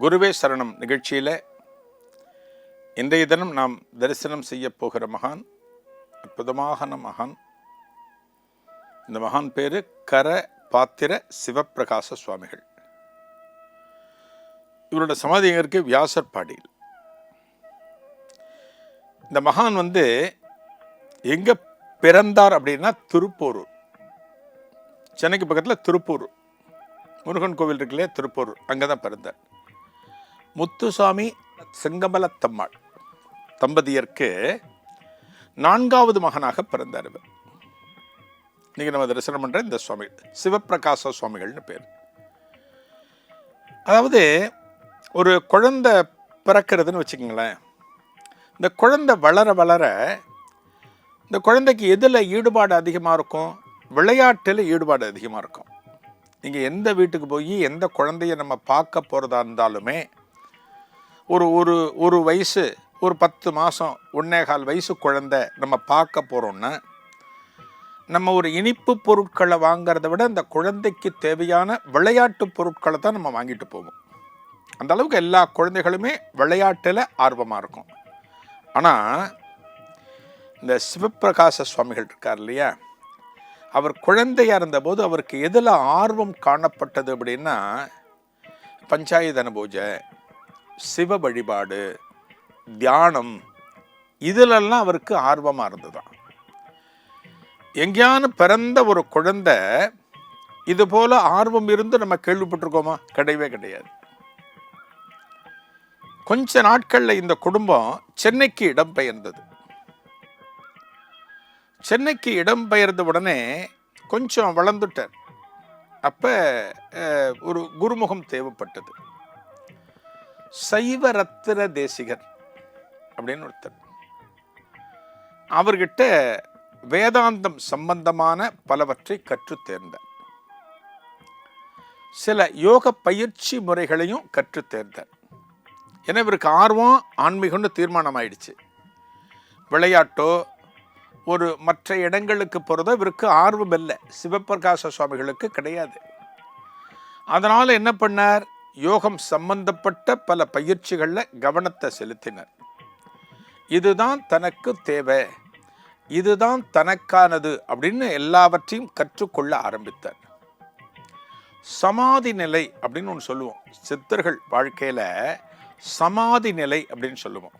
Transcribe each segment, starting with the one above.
குருவே சரணம் நிகழ்ச்சியில். இன்றைய தினம் நாம் தரிசனம் செய்ய போகிற மகான் அற்புதமான மகான். இந்த மகான் பேர் கர பாத்திர சிவப்பிரகாச சுவாமிகள். இவரோட சமாதி எங்க வியாசர் வியாசர்பாடியில் இந்த மகான் வந்து எங்கே பிறந்தார் அப்படின்னா திருப்போரூர். சென்னைக்கு பக்கத்தில் திருப்பூர் முருகன் கோவில் இருக்குல்லையே திருப்பூர் அங்கே தான் பிறந்தார். முத்துசாமி செங்கமலத்தம்மாள். தம்பதியருக்கு நான்காவது மகனாக பிறந்தார் இவர். நீங்கள் நம்ம தரிசனம் பண்ணுற இந்த சுவாமி சிவப்பிரகாச சுவாமிகள்னு பேர். அதாவது ஒரு குழந்தை பிறக்கிறதுன்னு வச்சுக்கோங்களேன். இந்த குழந்தை வளர வளர இந்த குழந்தைக்கு எதில் ஈடுபாடு அதிகமாக இருக்கும்? விளையாட்டில் ஈடுபாடு அதிகமாக இருக்கும். நீங்கள் எந்த வீட்டுக்கு போய் எந்த குழந்தைய நம்ம பார்க்க போகிறதா இருந்தாலுமே ஒரு ஒரு ஒரு வயசு ஒரு பத்து மாதம் ஒன்னேகால் வயசு குழந்தை நம்ம பார்க்க போகிறோன்னா நம்ம ஒரு இனிப்பு பொருட்களை வாங்கிறத விட அந்த குழந்தைக்கு தேவையான விளையாட்டு பொருட்களை தான் நம்ம வாங்கிட்டு போவோம். அந்த அளவுக்கு எல்லா குழந்தைகளுமே விளையாட்டில் ஆர்வமாக இருக்கும். ஆனால் இந்த சிவப்பிரகாச சுவாமிகள் இருக்கார் இல்லையா? அவர் குழந்தையாக இருந்தபோது அவருக்கு எதில் ஆர்வம் காணப்பட்டது அப்படின்னா பஞ்சாயுதன பூஜை சிவ வழிபாடு தியானம் இதிலெல்லாம் அவருக்கு ஆர்வமாக இருந்ததாம். எங்கேயானு பிறந்த ஒரு குழந்தை இது போல ஆர்வம் இருந்து நம்ம கேள்விப்பட்டிருக்கோமா? கிடையவே கிடையாது. கொஞ்ச நாட்கள்ல இந்த குடும்பம் சென்னைக்கு இடம்பெயர்ந்தது. சென்னைக்கு இடம் பெயர்ந்த உடனே கொஞ்சம் வளர்ந்துட்டார். அப்ப அஹ், ஒரு குருமுகம் தேவைப்பட்டது. சைவ ரத்தின தேசிகர் அப்படின்னு ஒருத்தர். அவர்கிட்ட வேதாந்தம் சம்பந்தமான பலவற்றை கற்றுத் தேர்ந்தார். சில யோக பயிற்சி முறைகளையும் கற்றுத் தேர்ந்தார். ஏன்னா இவருக்கு ஆர்வம் ஆன்மீகம்னு தீர்மானம் ஆயிடுச்சு விளையாட்டோ ஒரு மற்ற இடங்களுக்கு போகிறதோ இவருக்கு ஆர்வம் இல்லை. சிவபிரகாச சுவாமிகளுக்கு கிடையாது. அதனால் என்ன பண்ணார்? யோகம் சம்பந்தப்பட்ட பல பயிற்சிகளில் கவனத்தை செலுத்தினர். இதுதான் தனக்கு தேவை. இதுதான் தனக்கானது அப்படின்னு எல்லாவற்றையும் கற்றுக்கொள்ள ஆரம்பித்தார். சமாதி நிலை அப்படின்னு ஒன்று சொல்லுவோம். சித்தர்கள் வாழ்க்கையில் சமாதி நிலை அப்படின்னு சொல்லுவோம்.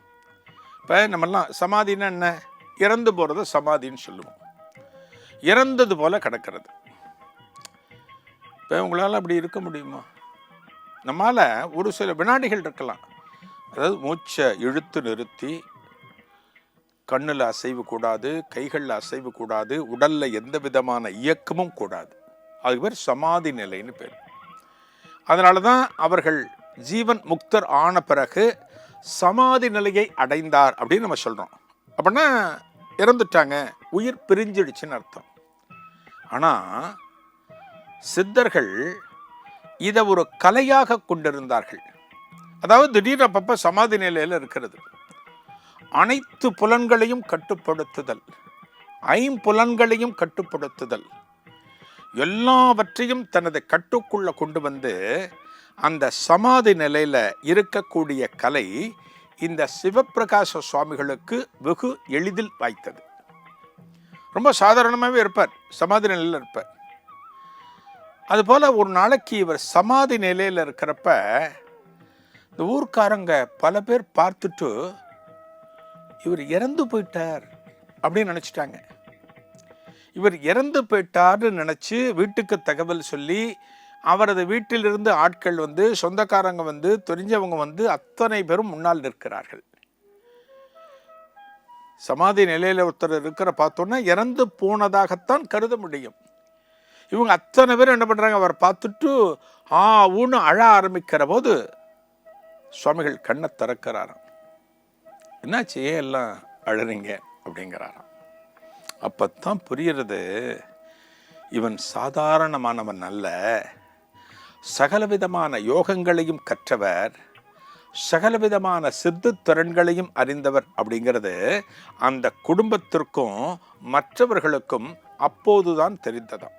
இப்போ நம்மெல்லாம் சமாதினா என்ன? இறந்து போகிறத சமாதின்னு சொல்லுவோம். இறந்தது போல கிடக்கிறது. இப்போ உங்களால் அப்படி இருக்க முடியுமா? நம்மால் ஒரு சில வினாடிகள் இருக்கலாம். அதாவது மூச்சை இழுத்து நிறுத்தி கண்ணில் அசைவு கூடாது கைகளில் அசைவு கூடாது உடலில் எந்த விதமான இயக்கமும் கூடாது. அதுக்கு பேர் சமாதி நிலைன்னு பேர். அதனால தான் அவர்கள் ஜீவன் முக்தர் ஆன பிறகு சமாதி நிலையை அடைந்தார் அப்படின்னு நம்ம சொல்கிறோம் அப்படின்னா இறந்துட்டாங்க உயிர் பிரிஞ்சிடுச்சுன்னு அர்த்தம். ஆனால் சித்தர்கள் இதை ஒரு கலையாக கொண்டிருந்தார்கள். அதாவது திடீர்னு அப்பப்போ சமாதி நிலையில் இருக்கிறது. அனைத்து புலன்களையும் கட்டுப்படுத்துதல். ஐம்புலன்களையும் கட்டுப்படுத்துதல். எல்லாவற்றையும் தனது கட்டுக்குள்ளே கொண்டு வந்து அந்த சமாதி நிலையில் இருக்கக்கூடிய கலை இந்த சிவப்பிரகாச சுவாமிகளுக்கு வெகு எளிதில் வாய்த்தது. ரொம்ப சாதாரணமாகவே இருப்பார். சமாதி நிலையில் இருப்பார். அதுபோல் ஒரு நாளைக்கு இவர் சமாதி நிலையில் இருக்கிறப்ப இந்த ஊர்க்காரங்க பல பேர் பார்த்துட்டு இவர் இறந்து போயிட்டார் அப்படின்னு நினச்சிட்டாங்க. இவர் இறந்து போயிட்டார்னு நினச்சி வீட்டுக்கு தகவல் சொல்லி அவரது வீட்டிலிருந்து ஆட்கள் வந்து சொந்தக்காரங்க வந்து தெரிஞ்சவங்க வந்து அத்தனை பேரும் முன்னால் நிற்கிறார்கள். சமாதி நிலையில் ஒருத்தர் இருக்கிற பார்த்தோன்னா இறந்து போனதாகத்தான் கருத முடியும். இவங்க அத்தனை பேர் என்ன பண்ணுறாங்க அவர் பார்த்துட்டு ஆ ஊன்னு அழ ஆரம்பிக்கிற போது சுவாமிகள் கண்ணை திறக்கிறாராம். என்னாச்சு? ஏன் எல்லாம் அழறீங்க? அப்படிங்கிறாராம். அப்போ தான் புரிகிறது இவன் சாதாரணமானவன் அல்ல. சகலவிதமான யோகங்களையும் கற்றவர் சகலவிதமான சித்து திறன்களையும் அறிந்தவர் அப்படிங்கிறது அந்த குடும்பத்திற்கும் மற்றவர்களுக்கும் அப்போதுதான் தெரிந்ததாம்.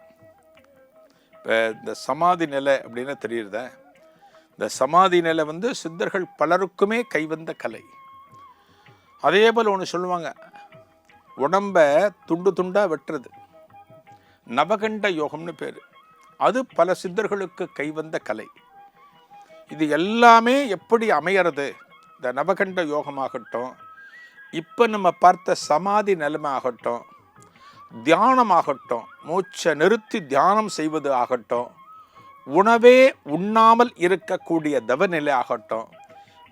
இப்போ இந்த சமாதி நிலை அப்படின்னு தெரியுறத. இந்த சமாதி நிலை வந்து சித்தர்கள் பலருக்குமே கைவந்த கலை. அதே போல் ஒன்று சொல்லுவாங்க உடம்ப துண்டு துண்டாக வெட்டுறது. நவகண்ட யோகம்னு பேர். அது பல சித்தர்களுக்கு கைவந்த கலை. இது எல்லாமே எப்படி அமையிறது? இந்த நவகண்ட யோகமாகட்டும் இப்போ நம்ம பார்த்த சமாதி நிலைமை ஆகட்டும் தியானமாகட்டும் மூச்சை நிறுத்தி தியானம் செய்வது ஆகட்டும் உணவே உண்ணாமல் இருக்கக்கூடிய தவநிலை ஆகட்டும்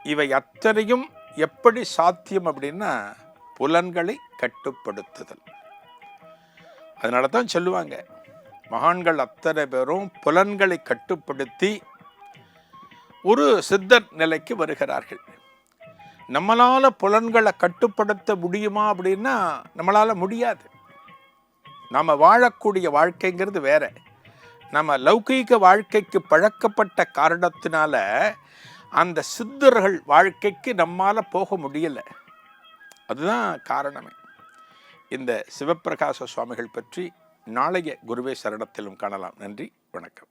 இவை அத்தனையும் எப்படி சாத்தியம் அப்படின்னா புலன்களை கட்டுப்படுத்துதல். அதனால தான் சொல்லுவாங்க மகான்கள் அத்தனை பேரும் புலன்களை கட்டுப்படுத்தி ஒரு சித்தர் நிலைக்கு வருகிறார்கள். நம்மளால் புலன்களை கட்டுப்படுத்த முடியுமா அப்படின்னா நம்மளால் முடியாது. நம்ம வாழக்கூடிய வாழ்க்கைங்கிறது வேற. நம்ம லௌகீக வாழ்க்கைக்கு பழக்கப்பட்ட காரணத்தினால அந்த சித்தர்கள் வாழ்க்கைக்கு நம்மால் போக முடியல. அதுதான் காரணமே. இந்த சிவப்பிரகாச சுவாமிகள் பற்றி நாளைய குருவே சரணத்திலும் காணலாம். நன்றி வணக்கம்.